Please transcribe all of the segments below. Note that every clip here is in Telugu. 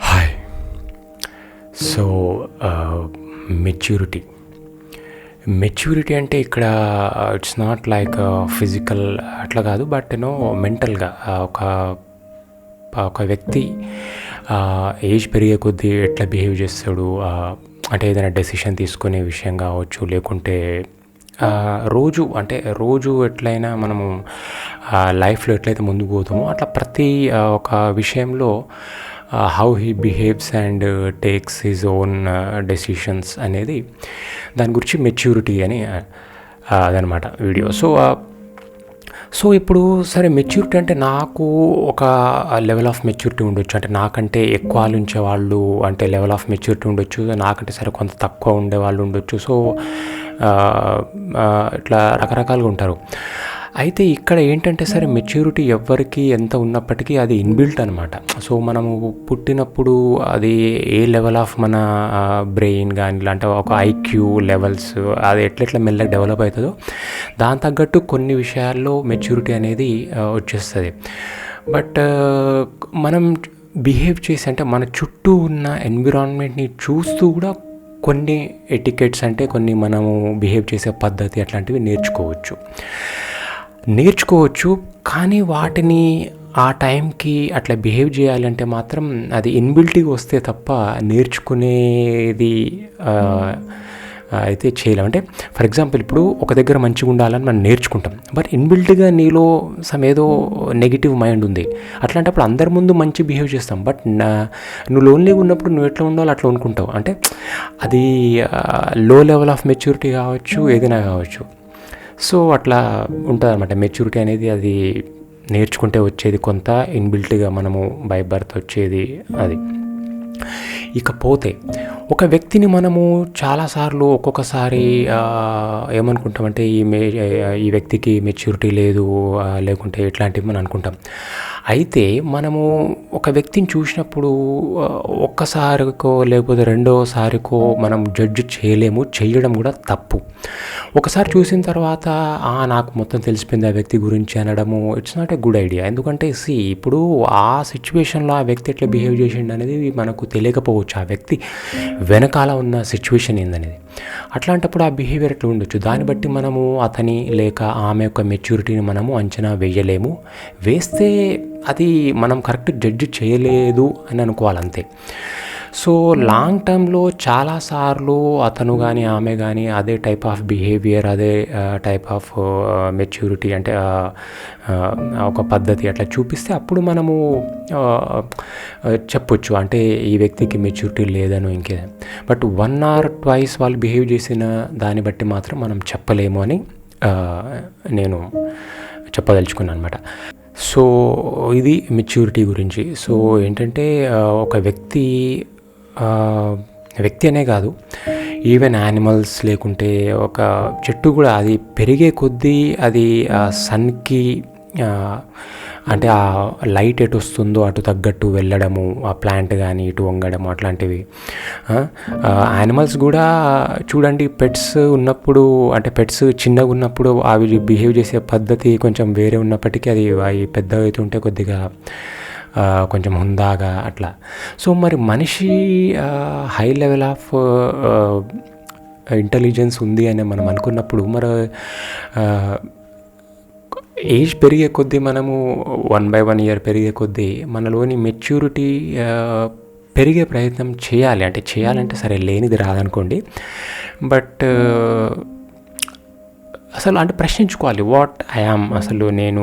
హాయ్ సో మెచ్యూరిటీ మెచ్యూరిటీ అంటే ఇక్కడ ఇట్స్ నాట్ లైక్ ఫిజికల్ అట్లా కాదు బట్ నేను మెంటల్గా ఒక ఒక వ్యక్తి ఏజ్ పెరిగే కొద్దీ ఎట్లా బిహేవ్ చేస్తాడు అంటే ఏదైనా డెసిషన్ తీసుకునే విషయం కావచ్చు లేకుంటే రోజు అంటే రోజు ఎట్లయినా మనము లైఫ్లో ఎట్లయితే ముందుకు పోతామో అట్లా ప్రతి ఒక విషయంలో how he behaves and takes his own decisions అనేది దాని గురించి మెచ్యూరిటీ అని అదనమాట వీడియో సో సో ఇప్పుడు సరే మెచ్యూరిటీ అంటే నాకు ఒక లెవెల్ ఆఫ్ మెచ్యూరిటీ ఉండొచ్చు. అంటే నాకంటే ఎక్కువ ఆలోచించే వాళ్ళు అంటే లెవెల్ ఆఫ్ మెచ్యూరిటీ ఉండొచ్చు. నాకంటే సరే కొంత తక్కువ ఉండే వాళ్ళు ఉండొచ్చు. సో ఇట్లా రకరకాలుగా ఉంటారు. అయితే ఇక్కడ ఏంటంటే సరే మెచ్యూరిటీ ఎవరికి ఎంత ఉన్నప్పటికీ అది ఇన్బిల్ట్ అనమాట సో మనము పుట్టినప్పుడు అది ఏ లెవెల్ ఆఫ్ మన బ్రెయిన్ కానీ అంటే ఒక ఐక్యూ లెవెల్స్ అది ఎట్లెట్లా మెల్లగా డెవలప్ అవుతుందో దాని తగ్గట్టు కొన్ని విషయాల్లో మెచ్యూరిటీ అనేది వచ్చేస్తుంది. బట్ మనం బిహేవ్ చేసి అంటే మన చుట్టూ ఉన్న ఎన్విరాన్మెంట్ని చూస్తూ కూడా కొన్ని ఎటికెట్స్ అంటే కొన్ని మనము బిహేవ్ చేసే పద్ధతి అట్లాంటివి నేర్చుకోవచ్చు. నేర్చుకోవచ్చు కానీ వాటిని ఆ టైంకి అట్లా బిహేవ్ చేయాలంటే మాత్రం అది ఇన్బిల్టీగా వస్తే తప్ప నేర్చుకునేది అయితే చేయలేం. అంటే ఫర్ ఎగ్జాంపుల్ ఇప్పుడు ఒక దగ్గర మంచిగా ఉండాలని మనం నేర్చుకుంటాం బట్ ఇన్బిల్ట్గా నీలో సమ్ ఏదో నెగిటివ్ మైండ్ ఉంది. అట్లాంటప్పుడు అందరి ముందు మంచి బిహేవ్ చేస్తాం బట్ నా నువ్వు లోన్లీగా ఉన్నప్పుడు నువ్వు ఎట్లా ఉండాలో అట్లా అనుకుంటావు అంటే అది లో లెవెల్ ఆఫ్ మెచ్యూరిటీ కావచ్చు ఏదైనా కావచ్చు. సో అట్లా ఉంటుంది అనమాట మెచ్యూరిటీ అనేది అది నేర్చుకుంటే వచ్చేది కొంత ఇన్బిల్ట్గా మనము బై బర్త్ వచ్చేది అది. ఇకపోతే ఒక వ్యక్తిని మనము చాలాసార్లు ఒక్కొక్కసారి ఏమనుకుంటామంటే ఈ మే ఈ వ్యక్తికి మెచ్యూరిటీ లేదు లేకుంటే ఇట్లాంటివి మనం అనుకుంటాం. అయితే మనము ఒక వ్యక్తిని చూసినప్పుడు ఒక్కసారికో లేకపోతే రెండోసారికో మనం జడ్జ్ చేయలేము చేయడం కూడా తప్పు. ఒకసారి చూసిన తర్వాత నాకు మొత్తం తెలిసిపోయింది ఆ వ్యక్తి గురించి అనడము it's not a good idea ఎందుకంటే సి ఇప్పుడు ఆ సిచ్యువేషన్లో ఆ వ్యక్తి ఎట్లా బిహేవ్ చేసిండు అనేది మనకు తెలియకపోవచ్చు ఆ వ్యక్తి వెనకాల ఉన్న సిచ్యువేషన్ ఏందనేది. అట్లాంటప్పుడు ఆ బిహేవియర్ ఎట్లా ఉండొచ్చు? దాన్ని బట్టి మనము అతని లేక ఆమె యొక్క మెచ్యూరిటీని మనము అంచనా వేయలేము. వేస్తే అది మనం కరెక్ట్ జడ్జి చేయలేదు అని అనుకోవాలి అంతే సో లాంగ్ టర్మ్లో చాలాసార్లు అతను కానీ ఆమె కానీ అదే టైప్ ఆఫ్ బిహేవియర్ అదే టైప్ ఆఫ్ మెచ్యూరిటీ అంటే ఒక పద్ధతి అట్లా చూపిస్తే అప్పుడు మనము చెప్పొచ్చు. అంటే ఈ వ్యక్తికి మెచ్యూరిటీ లేదను ఇంకే. బట్ వన్ ఆర్ ట్వైస్ వాళ్ళు బిహేవ్ చేసిన దాన్ని బట్టి మాత్రం మనం చెప్పలేము అని నేను చెప్పదలుచుకున్నాను అనమాట సో ఇది మెచ్యూరిటీ గురించి. సో ఏంటంటే ఒక వ్యక్తి వ్యక్తి అనే కాదు. ఈవెన్ యానిమల్స్ లేకుంటే ఒక చెట్టు కూడా అది పెరిగే కొద్దీ అది సన్కి అంటే ఆ లైట్ ఎటు వస్తుందో అటు తగ్గట్టు వెళ్ళడము ఆ ప్లాంట్ కానీ ఇటు వంగడము అట్లాంటివి. యానిమల్స్ కూడా చూడండి పెట్స్ ఉన్నప్పుడు అంటే పెట్స్ చిన్నగా ఉన్నప్పుడు అవి బిహేవ్ చేసే పద్ధతి కొంచెం వేరే ఉన్నప్పటికీ అది అవి పెద్ద అవుతుంటే కొద్దిగా కొంచెం హుందాగా అట్లా. సో మరి మనిషి హై లెవెల్ ఆఫ్ ఇంటెలిజెన్స్ ఉంది అని మనం అనుకున్నప్పుడు మరి ఏజ్ పెరిగే కొద్దీ మనము వన్ బై వన్ ఇయర్ పెరిగే కొద్దీ మనలోని మెచ్యూరిటీ పెరిగే ప్రయత్నం చేయాలి. అంటే చేయాలంటే సరే లేనిది రాదనుకోండి. బట్ అసలు అంటే ప్రశ్నించుకోవాలి వాట్ ఐ యామ్ అసలు నేను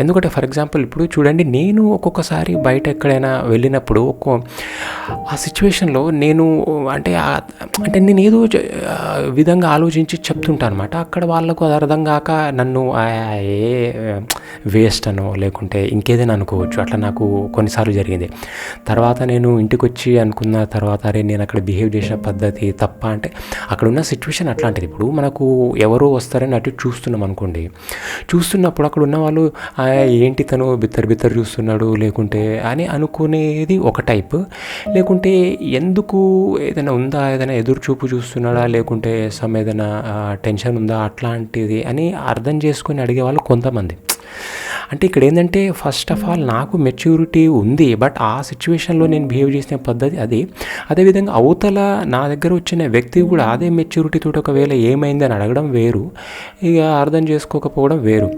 ఎందుకంటే ఫర్ ఎగ్జాంపుల్ ఇప్పుడు చూడండి నేను ఒక్కొక్కసారి బయట ఎక్కడైనా వెళ్ళినప్పుడు ఒక్కో ఆ సిచ్యువేషన్లో నేను అంటే అంటే నేను ఏదో విధంగా ఆలోచించి చెప్తుంటాను అనమాట అక్కడ వాళ్ళకు అది అర్థం కాక నన్ను ఆ, ఏ వేస్ట్ అనో లేకుంటే ఇంకేదైనా అనుకోవచ్చు అట్లా నాకు కొన్నిసార్లు జరిగింది. తర్వాత నేను ఇంటికి వచ్చి అనుకున్న తర్వాత అరే నేను అక్కడ బిహేవ్ చేసిన పద్ధతి తప్ప అంటే అక్కడ ఉన్న సిచ్యువేషన్ అట్లాంటిది. ఇప్పుడు మనకు ఎవరో వస్తారని అటు చూస్తున్నాం అనుకోండి. చూస్తున్నప్పుడు అక్కడ ఉన్న వాళ్ళు ఏంటి తను బిత్తరు బిత్తరు చూస్తున్నాడు? లేకుంటే అని అనుకునేది ఒక టైప్. లేకుంటే ఎందుకు ఏదైనా ఉందా? ఏదైనా ఎదురు చూపు చూస్తున్నాడా? లేకుంటే సమ్ ఏదైనా టెన్షన్ ఉందా? అట్లాంటిది అని అర్థం చేసుకొని అడిగే వాళ్ళు కొంతమంది. అంటే ఇక్కడ ఏంటంటే ఫస్ట్ ఆఫ్ ఆల్ నాకు మెచ్యూరిటీ ఉంది బట్ ఆ సిచ్యువేషన్లో నేను బిహేవ్ చేసిన పద్ధతి అది. అదేవిధంగా అవతల నా దగ్గర వచ్చిన వ్యక్తి కూడా అదే మెచ్యూరిటీతో ఒకవేళ ఏమైందని అడగడం వేరు. ఇక అర్థం చేసుకోకపోవడం వేరు.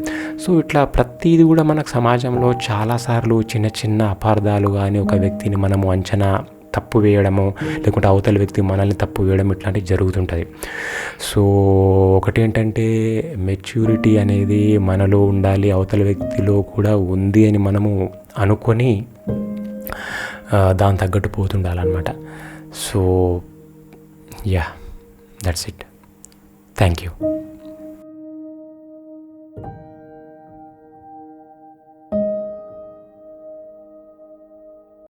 సో ఇట్లా ప్రతిదీ కూడా మనకు సమాజంలో చాలాసార్లు చిన్న చిన్న అపార్థాలు కానీ ఒక వ్యక్తిని మనము అంచనా తప్పు వేయడము లేకుంటే అవతల వ్యక్తి మనల్ని తప్పు వేయడం ఇట్లాంటివి జరుగుతుంటుంది సో ఒకటి ఏంటంటే మెచ్యూరిటీ అనేది మనలో ఉండాలి అవతల వ్యక్తిలో కూడా ఉంది అని మనము అనుకొని దాని తగ్గట్టు పోతుండాలన్నమాట. So yeah that's it. Thank you.